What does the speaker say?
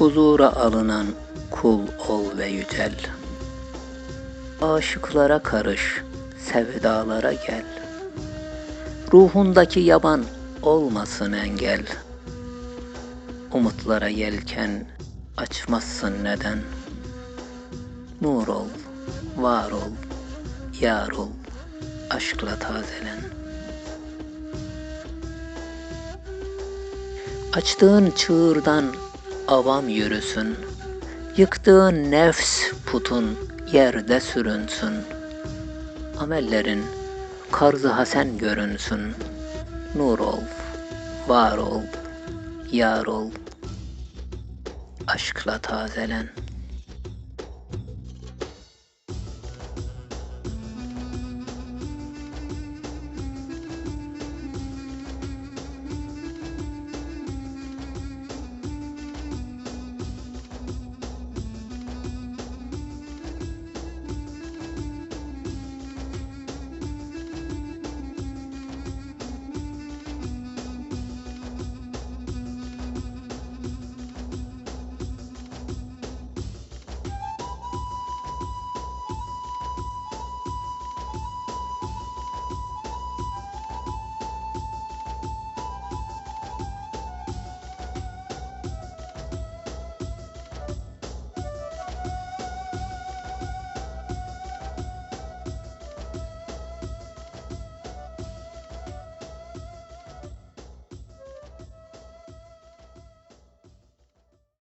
Huzura alınan kul ol ve yücel. Aşıklara karış, sevdalara gel. Ruhundaki yaban olmasın engel. Umutlara yelken açmazsın neden? Nur ol, var ol, yar ol, aşkla tazelen. Açtığın çığırdan avam yürüsün. Yıktığın nefs putun yerde sürünsün. Amellerin karzı hasen görünsün. Nur ol, var ol, yar ol, aşkla tazelen.